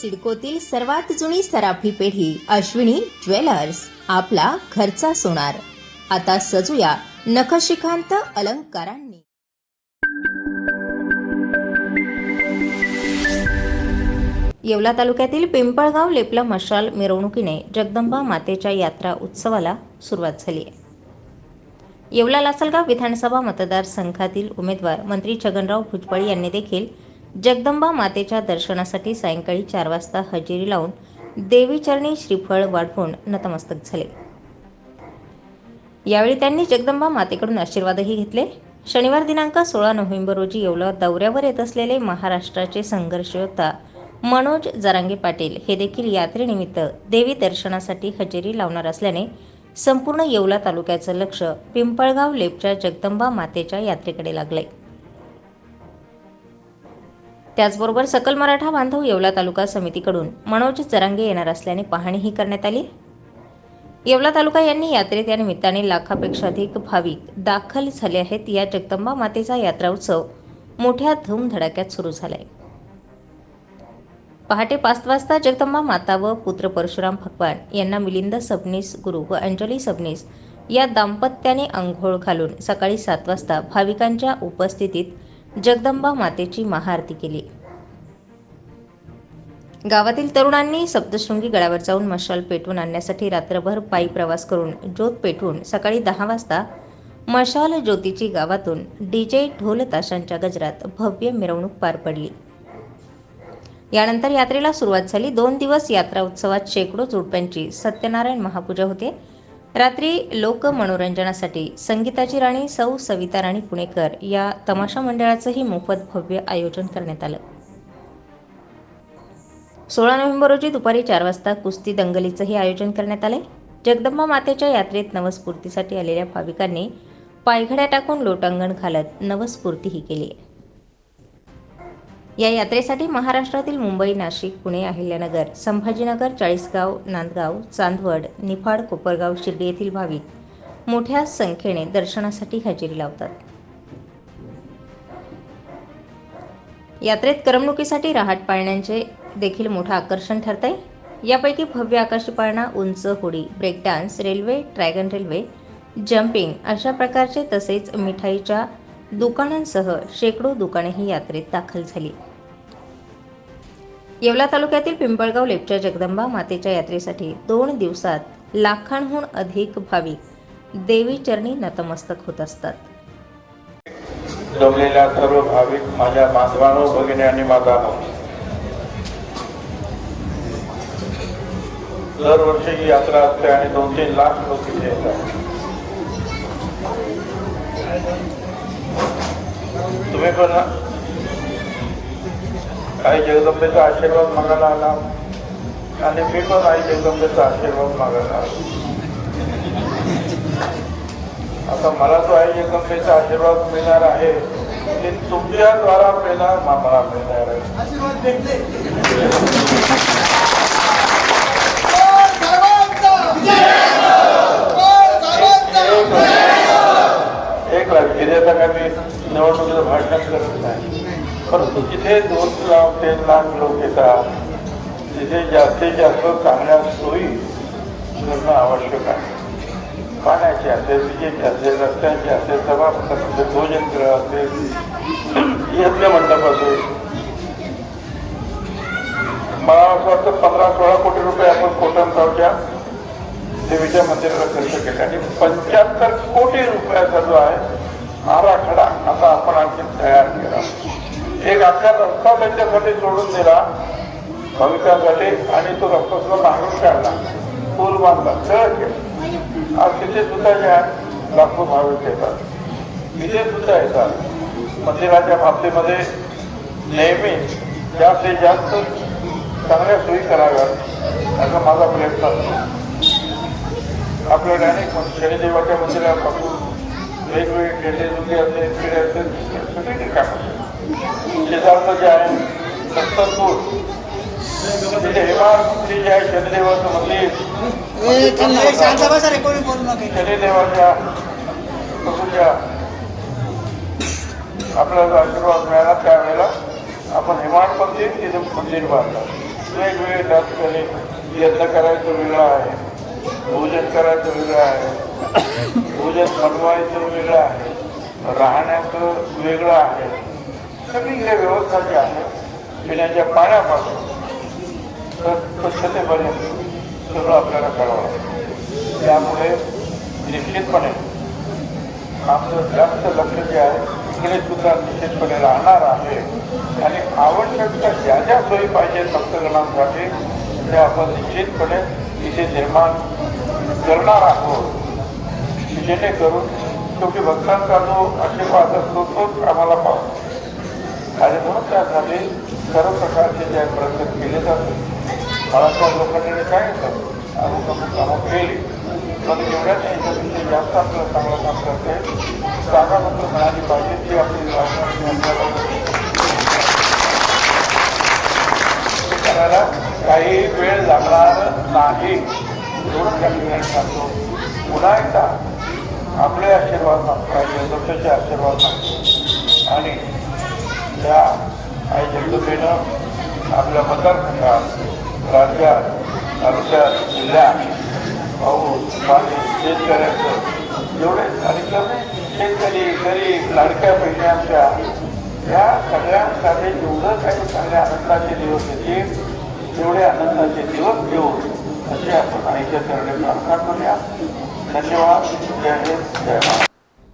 सिडकोतील सर्वात जुनी सराफी पेढी अश्विनी ज्वेलर्स आपला घरचा सोनार. आता सजूया नखशिखांत अलंकारांनी. येवला तालुक्यातील पिंपळगाव लेपला मशाल मिरवणुकीने जगदंबा मातेच्या यात्रा उत्सवाला सुरुवात झाली आहे. येवला लासलगाव विधानसभा मतदारसंघातील उमेदवार मंत्री छगनराव भुजबळ यांनी देखील जगदंबा मातेच्या दर्शनासाठी सायंकाळी चार वाजता हजेरी लावून देवीचरणी श्रीफळ वाढवून नतमस्तक झाले. यावेळी त्यांनी जगदंबा मातेकडून आशीर्वादही घेतले. शनिवार दिनांक सोळा नोव्हेंबर रोजी येवला दौऱ्यावर येत असलेले महाराष्ट्राचे संघर्षयोद्धा मनोज जरांगे पाटील हे देखील यात्रेनिमित्त देवी दर्शनासाठी हजेरी लावणार असल्याने संपूर्ण येवला तालुक्याचं लक्ष पिंपळगाव लेपच्या जगदंबा मातेच्या यात्रेकडे लागले त्याचबरोबर सकल मराठा बांधव येवला तालुका समितीकडून मनोज जरांगे येणार असल्याने पाहणीही करण्यात आली. येवला तालुका यांनी यात्रेत या निमित्ताने लाखापेक्षा अधिक भाविक दाखल झाले आहेत. या जगदंबा मातेचा यात्रा उत्सव मोठ्या धूमधडाक्यात सुरू झालाय. पहाटे पाच वाजता जगदंबा माता व पुत्र परशुराम भगवान यांना मिलिंद सबनीस गुरु व अंजली सबनीस या दाम्पत्याने अंघोळ घालून सकाळी सात वाजता भाविकांच्या उपस्थितीत जगदंबा मातेची महाआरती केली. गावातील तरुणांनी सप्तशृंगी गडावर जाऊन मशाल पेटवून आणण्यासाठी रात्रभर पायी प्रवास करून ज्योत पेटवून सकाळी दहा वाजता मशाल ज्योतीची गावातून डीजे ढोल ताशांच्या गजरात भव्य मिरवणूक पार पडली. यानंतर यात्रेला सुरुवात झाली. दोन दिवस यात्रा उत्सवात शेकडो जोडप्यांची सत्यनारायण महापूजा होते. रात्री लोक मनोरंजनासाठी संगीताची राणी सौ सविता राणी पुणेकर या तमाशा मंडळाचंही मोफत भव्य आयोजन करण्यात आलं. सोळा नोव्हेंबर रोजी दुपारी चार वाजता कुस्ती दंगलीचंही आयोजन करण्यात आले जगदंबा मातेच्या यात्रेत नवस्फूर्तीसाठी आलेल्या भाविकांनी पायघड्या टाकून लोटांगण घालत नवस्फूर्तीही केली या यात्रेसाठी महाराष्ट्रातील मुंबई नाशिक पुणे अहिल्यानगर संभाजीनगर चाळीसगाव नांदगाव चांदवड निफाड कोपरगाव शिर्डी येथील भाविक मोठ्या संख्येने दर्शनासाठी हजेरी लावतात. यात्रेत करमणुकीसाठी रहाट पाळण्यांचे देखील मोठं आकर्षण ठरतंय. यापैकी भव्य आकाशी पाळणा उंच होडी break dance railway dragon railway jumping अशा प्रकारचे तसेच मिठाईच्या दुकानांसह शेकडो दुकानेही यात्रेत दाखल झाली. येवला तालुक्यातील पिंपळगाव लेपच्या जगदंबा मातेच्या यात्रेसाठी दोन दिवसात लाखांहून अधिक भाविक देवी चरणी नतमस्तक होत असतात. जमलेल्या सर्व भाविक माझ्या बांधवानो भगिनी आणि मातानो दरवर्षी ही यात्रा असते आणि दोन तीन लाख लोक इथे येतात. तुम्ही पण आई जगदंबेचा आशीर्वाद मागायला आला. आणि मी पण आई जगदंबेचा आशीर्वाद मागायला आलो. आता मला जो आई जगदंबेचा आशीर्वाद मिळणार आहे ते तुमच्या द्वारा मिळणार मला मिळणार आहे. एक लाख काय मी निवडणुकीचं भाषण करत नाही. परंतु जिथे दोन लाख तीन लाख लोक येतात तिथे जास्तीत जास्त चांगल्या सोयी करणं आवश्यक आहे. पाण्याचे असेल विजेचे असेल रस्त्यांचे असेल सभापती असेल भोजनगृह असेल यज्ञ मंडप असेल मला असं वाटतं पंधरा सोळा कोटी रुपये आपण कोटमगावच्या देवीच्या मंदिराला खर्च केले. आणि पंच्याहत्तर कोटी रुपयाचा जो आहे आराखडा आता आपण आणखी तयार केला. एक अख्खा रस्ता त्यांच्यासाठी सोडून दिला. भविष्यासाठी आणि तो रस्ता सुद्धा मागून काढला. पूल बांधला. सगळं केलं. आज तिथे सुद्धा ज्या लाखो भाविक येतात. तिथे सुद्धा येतात. मंदिराच्या बाबतीमध्ये नेहमी जास्तीत जास्त चांगल्या सोयी कराव्यात असा माझा प्रयत्न असतो. आपल्याकडे अनेक शनिदेवाच्या मंदिरापासून वेगवेगळे खेळले जुगे असेल खेळे असेल शेजारचं जे आहे सत्तरपूर तिथे हेमाडपंथी जे आहे शनिदेवाचं मंदिर? शनिदेवाच्या प्रभूच्या आपल्याला आशीर्वाद मिळाला. त्यावेळेला आपण हेमाडपंथी तिथे मंदिर बांधलं. वेगवेगळे ठिकाणी यज्ञ करायचं वेगळं आहे. भोजन करायचं वेगळं आहे. भोजन बनवायचं वेगळं आहे. राहण्याचं वेगळं आहे. सगळी व्यवस्था जी आहे. पिण्याच्या पाण्यापासून. तर स्वच्छतेपर्यंत सगळं आपल्याला करावं लागतं त्यामुळे निश्चितपणे आमचं जास्त लक्ष जे आहे तिकडे सुद्धा निश्चितपणे राहणार आहे. आणि आवश्यक त्या ज्या ज्या सोयी पाहिजे भक्तगणांसाठी त्या आपण निश्चितपणे तिथे निर्माण करणार आहोत. जेणेकरून शेवटी भक्तांचा जो आशीर्वाद असतो तोच आम्हाला पाहतो आणि म्हणून त्यासाठी सर्व प्रकारचे जे प्रयत्न केले जातात. महाराष्ट्रात लोकांनी काय येतं अमुक अमुक कामं केली. पण एवढ्या याच्यापेक्षा जास्त आपलं चांगलं काम करते. जागा मात्र मिळाली पाहिजे ती आपली राजकारणी हे करायला काही वेळ लागणार नाही. एवढं त्या ठिकाणी सांगतो. पुन्हा एकदा आशीर्वाद मागतो जगदोषाचे आशीर्वाद मागतो आणि त्या आई जगदंबेनं आपल्या मतदारसंघात राज्यात तालुक्यात जिल्ह्यात पाऊस पाणी शेतकऱ्यांचं जेवढे कार्यक्रम शेतकरी गरीब लाडक्या बहिण्यांच्या या सगळ्यांसाठी जेवढं काही चांगल्या आनंदाचे दिवस येतील तेवढे आनंदाचे दिवस घेऊन असे आपण आईच्या चरणी प्रार्थना करूया. धन्यवाद. जय हिंद. जय Maharaj